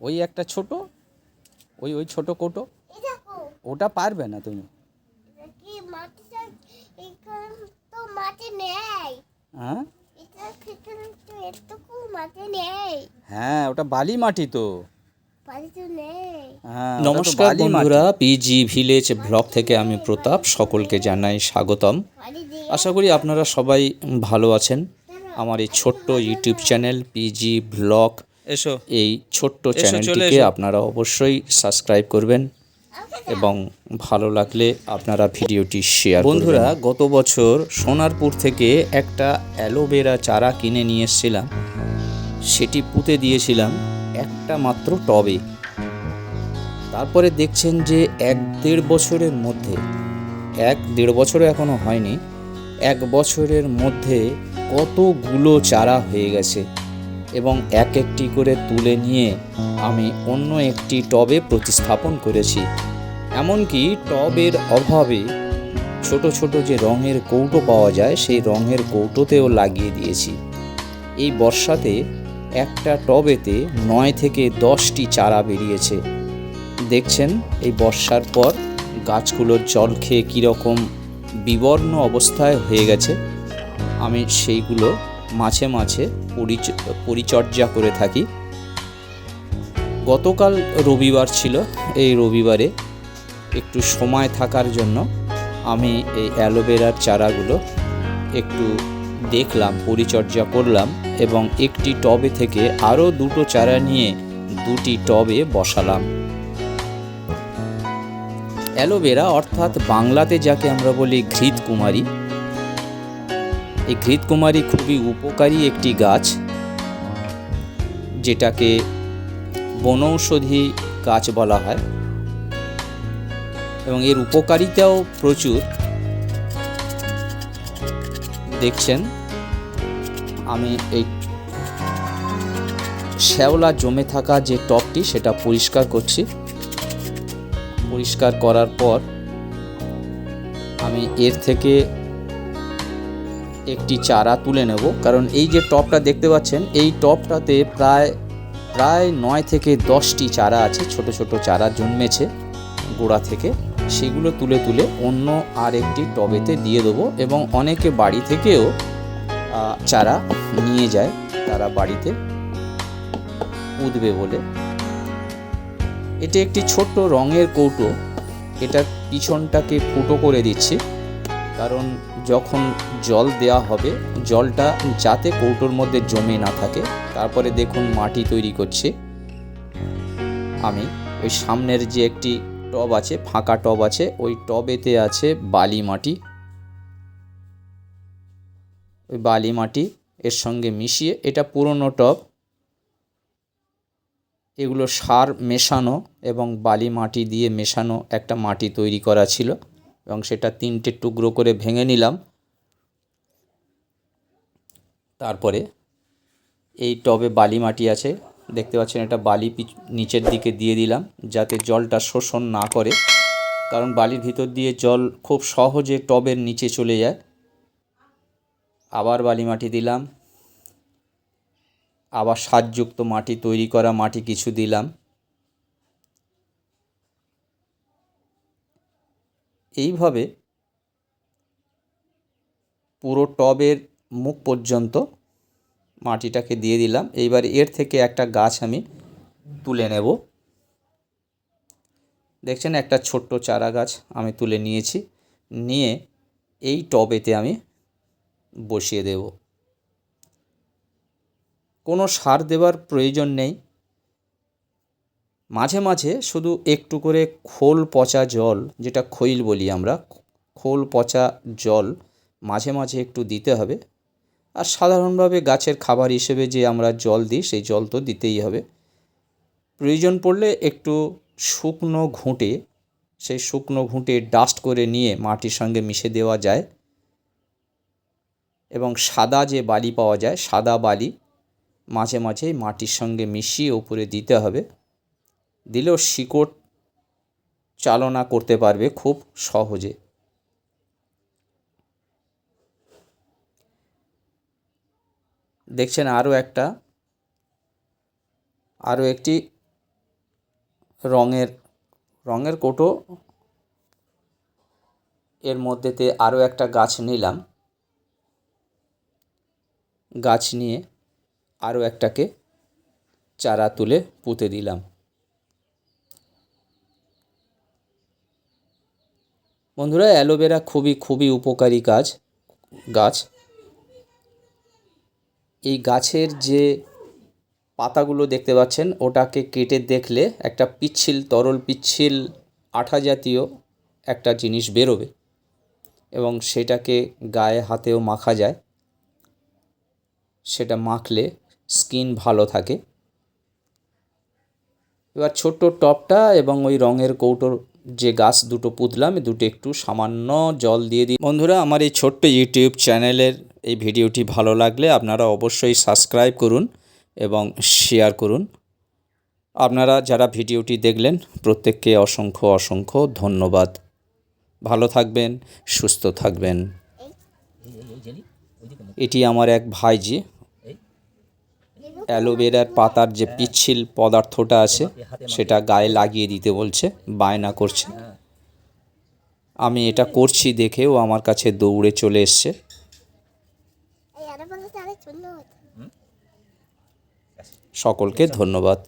ওই একটা ছোট ওই ওই ছোট কোটো। ওটা পারবে না তুমি। হ্যাঁ? হ্যাঁ ওটা বালি মাটি তো। বালি তো নমস্কার বন্ধুরা পিজি ভিলেজ ব্লগ থেকে আমি প্রতাপ সকলকে জানাই স্বাগতম। আশা করি আপনারা সবাই ভালো আছেন। আমার এই ছোট্ট ইউটিউব চ্যানেল পিজি ব্লগ এসো। এই ছোট্ট চ্যানেলটিকে আপনারা অবশ্যই সাবস্ক্রাইব করবেন এবং ভালো লাগলে আপনারা ভিডিওটি শেয়ার বন্ধুরা গত বছর সোনারপুর থেকে একটা অ্যালোভেরা চারা কিনে নিয়ে এসেছিলাম। সেটি পুঁতে দিয়েছিলাম একটা মাত্র টবে। তারপরে দেখছেন যে এক দেড় বছরের মধ্যে, এক দেড় বছরও এখনও হয়নি, এক বছরের মধ্যে কতগুলো চারা হয়ে গেছে এবং এক একটি করে তুলে নিয়ে আমি অন্য একটি টবে প্রতিস্থাপন করেছি। এমনকি টবের অভাবে ছোট ছোট যে রঙের কৌটো পাওয়া যায়, সেই রঙের কৌটোতেও লাগিয়ে দিয়েছি। এই বর্ষাতে একটা টবেতে নয় থেকে দশটি চারা বেরিয়েছে। দেখছেন এই বর্ষার পর গাছগুলোর জল খেয়ে কীরকম বিবর্ণ অবস্থায় হয়ে গেছে, আমি সেইগুলো মাঝে মাঝে পরিচ- পরিচর্যা করে থাকি। গতকাল রবিবার ছিল, এই রবিবারে একটু সময় থাকার জন্য আমি এই অ্যালোভেরার চারাগুলো একটু দেখলাম, পরিচর্যা করলাম এবং একটি টবে থেকে আরও দুটো চারা নিয়ে দুটি টবে বসালাম। অ্যালোভেরা অর্থাৎ বাংলাতে যাকে আমরা বলি ঘৃত কুমারী এই ঘৃত কুমারী খুবই উপকারী একটি গাছ, যেটাকে বনৌষধি গাছ বলা হয়। এবং এর উপকারিতাও প্রচুর। দেখছেন, আমি এই শ্যাওলা জমে থাকা যে টপটি, সেটা পরিষ্কার করছি। পরিষ্কার করার পর আমি এর থেকে একটি চারা তুলে নেব। কারণ এই যে টবটা দেখতে পাচ্ছেন, এই টবটাতে প্রায় প্রায় নয় থেকে দশটি চারা আছে, ছোট ছোট চারা জন্মেছে গোড়া থেকে। সেগুলো তুলে তুলে অন্য আর একটি টবেতে দিয়ে দেবো এবং অনেকে বাড়ি থেকেও চারা নিয়ে যায়, তারা বাড়িতে উঠবে বলে। এটি একটি ছোট্ট রঙের কৌটো। এটার পিছনটাকে ফুটো করে দিচ্ছি। কারণ যখন জল দেওয়া হবে, জলটা যাতে কৌটোর মধ্যে জমে না থাকে, তারপরে দেখুন মাটি তৈরি করছে। আমি ওই সামনের যে একটি টব আছে, ফাঁকা টব আছে, ওই টবেতে আছে বালি মাটি। ওই বালি মাটি এর সঙ্গে মিশিয়ে এটা পুরনো টব। এগুলো সার মেশানো এবং বালি মাটি দিয়ে মেশানো একটা মাটি তৈরি করা ছিল এবং সেটা তিনটে টুকরো করে ভেঙে নিলাম। তারপরে এই টবে বালি মাটি আছে, দেখতে পাচ্ছেন এটা বালি নিচের দিকে দিয়ে দিলাম যাতে জলটা শোষণ না করে, কারণ বালির ভিতর দিয়ে জল খুব সহজে টবের নিচে চলে যায়। আবার বালি মাটি দিলাম। আবার সারযুক্ত মাটি তৈরি করা মাটি কিছু দিলাম। এইভাবে পুরো টবের মুখ পর্যন্ত মাটিটাকে দিয়ে দিলাম। এইবার এর থেকে একটা গাছ আমি তুলে নেব। দেখছেন, একটা ছোট্ট চারা গাছ আমি তুলে নিয়েছি। নিয়ে এই টবেতে আমি বসিয়ে দেব। কোনো সার দেওয়ার প্রয়োজন নেই। মাঝে মাঝে শুধু একটু করে খোল পচা জল, যেটা খৈল বলি আমরা, খোল পচা জল মাঝে মাঝে একটু দিতে হবে। আর সাধারণভাবে গাছের খাবার হিসেবে যে আমরা জল দিই, সেই জল তো দিতেই হবে। প্রয়োজন পড়লে একটু শুকনো ঘুঁটে, সেই শুকনো ঘুঁটে ডাস্ট করে নিয়ে মাটির সঙ্গে মিশে দেওয়া যায়। এবং সাদা যে বালি পাওয়া যায়, সাদা বালি মাঝে মাঝে মাটির সঙ্গে মিশিয়ে উপরে দিতে হবে। দিলেও শিকড় চালনা করতে পারবে খুব সহজে। দেখছেন আরও একটা, আরও একটি রঙের রঙের কোটো। এর মধ্যেতে আরও একটা গাছ নিলাম। গাছ নিয়ে আরও একটাকে চারা তুলে পুঁতে দিলাম। বন্ধুরা, অ্যালোভেরা খুবই খুবই উপকারী গাছ গাছ। এই গাছের যে পাতাগুলো দেখতে পাচ্ছেন, ওটাকে কেটে দেখলে একটা পিচ্ছিল, তরল পিচ্ছিল আঠা জাতীয় একটা জিনিস বেরোবে এবং সেটাকে গায়ে হাতেও মাখা যায়। সেটা মাখলে স্কিন ভালো থাকে। এবার ছোট্ট টপটা এবং ওই রঙের কৌটোর যে গাছ, দুটো পুঁতলাম দুটো একটু সামান্য জল দিয়ে দিই। বন্ধুরা, আমার এই ছোট্ট ইউটিউব চ্যানেলের এই ভিডিওটি ভালো লাগলে আপনারা অবশ্যই সাবস্ক্রাইব করুন এবং শেয়ার করুন। আপনারা যারা ভিডিওটি দেখলেন, প্রত্যেককে অসংখ্য অসংখ্য ধন্যবাদ। ভালো থাকবেন, সুস্থ থাকবেন। এটি আমার এক ভাইজি। অ্যালোভেরার পাতার যে পিচ্ছিল পদার্থটা আছে সেটা গায়ে লাগিয়ে দিতে বলছে বায়না করছে। আমি এটা করছি দেখেও আমার কাছে দৌড়ে চলে এসছে। সকলকে ধন্যবাদ।